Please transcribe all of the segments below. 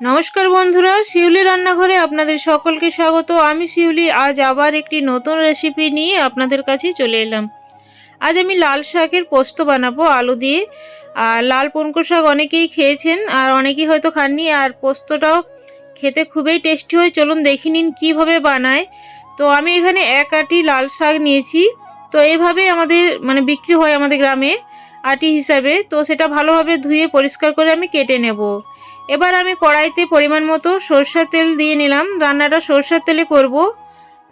নমস্কার বন্ধুরা, শিউলি রান্নাঘরে আপনাদের সকলকে স্বাগত। আমি শিউলি, আজ আবার একটি নতুন রেসিপি নিয়ে আপনাদের কাছে চলে এলাম। আজ আমি লাল শাকের পোস্ত বানাবো, আলু দিয়ে। আর লাল পনকো শাক অনেকেই খেয়েছেন, আর অনেকেই হয়তো খাননি, আর পোস্তটাও খেতে খুবই টেস্টি হয়। চলুন দেখে নিন কীভাবে বানায়। তো আমি এখানে এক আটি লাল শাক নিয়েছি। তো এইভাবে আমাদের মানে বিক্রি হয় আমাদের গ্রামে আটি হিসাবে। তো সেটা ভালোভাবে ধুয়ে পরিষ্কার করে আমি কেটে নেব। এবার আমি কড়াইতে পরিমাণ মতো সরষের তেল দিয়ে নিলাম। রান্নাটা সরষের তেলে করব।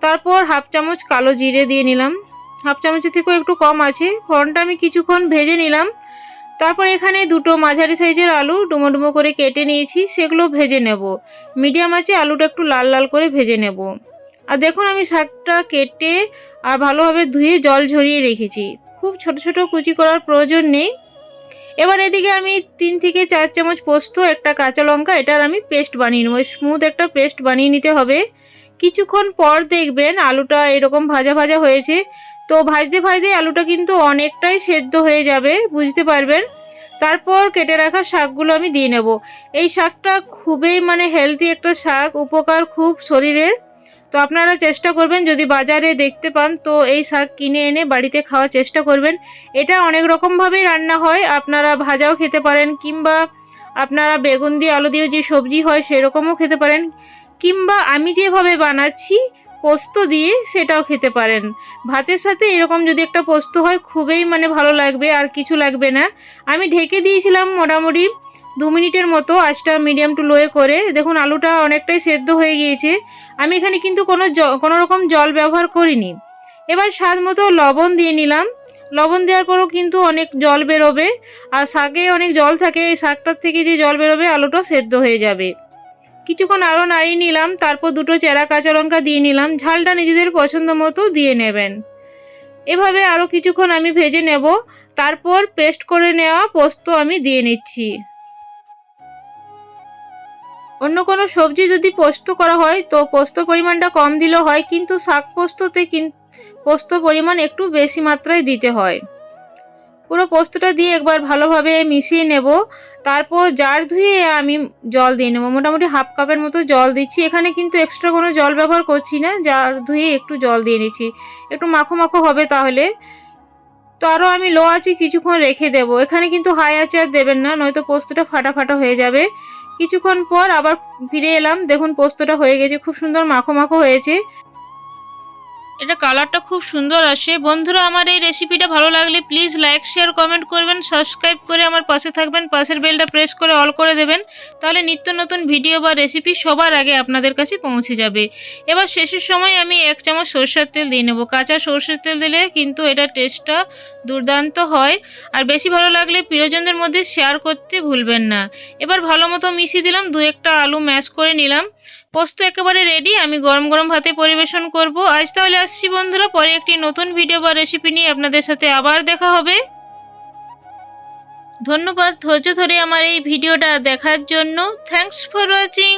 তারপর হাফ চামচ কালো জিরে দিয়ে নিলাম। হাফ চামচের থেকেও একটু কম আছে। ফোড়নটা আমি কিছুক্ষণ ভেজে নিলাম। তারপর এখানে দুটো মাঝারি সাইজের আলু ডুমো ডুমো করে কেটে নিয়েছি, সেগুলো ভেজে নেব। মিডিয়াম আছে আলুটা একটু লাল লাল করে ভেজে নেব। আর দেখুন, আমি শাকটা কেটে আর ভালোভাবে ধুয়ে জল ঝরিয়ে রেখেছি। খুব ছোট ছোট কুচি করার প্রয়োজন নেই। এবার এদিকে আমি তিন থেকে চার চামচ পোস্ত, একটা কাঁচা লঙ্কা, এটার আমি পেস্ট বানিয়ে নেব। স্মুথ একটা পেস্ট বানিয়ে নিতে হবে। কিছুক্ষণ পর দেখবেন আলুটা এরকম ভাজা ভাজা হয়েছে। তো ভাজতে ভাজতে আলুটা কিন্তু অনেকটাই সেদ্ধ হয়ে যাবে, বুঝতে পারবেন? তারপর কেটে রাখা শাকগুলো আমি দিয়ে নেব। এই শাকটা খুবই মানে হেলদি একটা শাক, উপকার খুব শরীরের। তো আপনারা চেষ্টা করবেন, যদি বাজারে দেখতে পান, তো এই শাক কিনে এনে বাড়িতে খাওয়ার চেষ্টা করবেন। এটা অনেক রকমভাবেই রান্না হয়। আপনারা ভাজাও খেতে পারেন, কিংবা আপনারা বেগুন দিয়ে আলু দিয়ে যে সবজি হয়, সেরকমও খেতে পারেন। কিংবা আমি যেভাবে বানাচ্ছি, পোস্ত দিয়ে সেটাও খেতে পারেন। ভাতের সাথে এরকম যদি একটা পোস্ত হয়, খুবই মানে ভালো লাগবে, আর কিছু লাগবে না। আমি ঢেকে দিয়েছিলাম মোটামুটি দু মিনিটের মতো আঁচটা মিডিয়াম টু লোয়ে করে, দেখুন আলুটা অনেকটাই সেদ্ধ হয়ে গিয়েছে। আমি এখানে কিন্তু কোনো কোনো রকম জল ব্যবহার করিনি। এবার স্বাদ মতো লবণ দিয়ে নিলাম। লবণ দেওয়ার পরও কিন্তু অনেক জল বেরোবে, আর শাকে অনেক জল থাকে, এই শাকটার থেকে যে জল বেরোবে আলুটা সেদ্ধ হয়ে যাবে। কিছুক্ষণ আরও নাড়িয়ে নিলাম, তারপর দুটো চেরা কাঁচা লঙ্কা দিয়ে নিলাম। ঝালটা নিজেদের পছন্দ মতো দিয়ে নেবেন। এভাবে আরও কিছুক্ষণ আমি ভেজে নেব। তারপর পেস্ট করে নেওয়া পোস্ত আমি দিয়ে নিচ্ছি। অন্য কোনো সবজি যদি পোস্ত করা হয়, তো পোস্ত পরিমাণটা কম দিলেও হয়, কিন্তু শাক পোস্ততে পোস্ত পরিমাণ একটু বেশি মাত্রায় দিতে হয়। পুরো পোস্তটা দিয়ে একবার ভালোভাবে মিশিয়ে নেব। তারপর জার ধুয়ে আমি জল দিয়ে নেব। মোটামুটি হাফ কাপের মতো জল দিচ্ছি। এখানে কিন্তু এক্সট্রা কোনো জল ব্যবহার করছি না। জার ধুয়ে একটু জল দিয়ে নিচ্ছি। একটু মাখো মাখো হবে তাহলে। তো আরও আমি লো আছি কিছুক্ষণ রেখে দেবো। এখানে কিন্তু হাই আছে আর দেবেন না, নয়তো পোস্তটা ফাটা ফাটা হয়ে যাবে। কিছুক্ষণ পর আবার ফিরে এলাম। দেখুন পোস্তটা হয়ে গেছে। খুব সুন্দর মাখো মাখো হয়েছে। এটা কালারটা খুব সুন্দর আসে। বন্ধুরা, আমার এই রেসিপিটা ভালো লাগলে প্লিজ লাইক শেয়ার কমেন্ট করবেন সাবস্ক্রাইব করে আমার পাশে থাকবেন, পাশের বেলটা প্রেস করে অল করে দেবেন, তাহলে নিত্য নতুন ভিডিও বা রেসিপি সবার আগে আপনাদের কাছে পৌঁছে যাবে। এবার শেষের সময় আমি এক চামচ সরষের তেল দিয়ে নেব। কাঁচা সরষের তেল দিলে কিন্তু এটা টেস্টটা দুর্দান্ত হয়। আর বেশি ভালো লাগলে প্রিয়জনদের মধ্যে শেয়ার করতে ভুলবেন না। এবার ভালো মতো মিশিয়ে দিলাম, দু একটা আলু ম্যাশ করে নিলাম। পোস্ত একেবারে রেডি আমি গরম গরম ভাতে পরিবেশন করব। আজ তাহলে আসছি বন্ধুরা, পরে একটি নতুন ভিডিও বা রেসিপি নিয়ে আপনাদের সাথে আবার দেখা হবে। ধন্যবাদ ধৈর্য ধরে আমার এই ভিডিওটা দেখার জন্য। Thanks for watching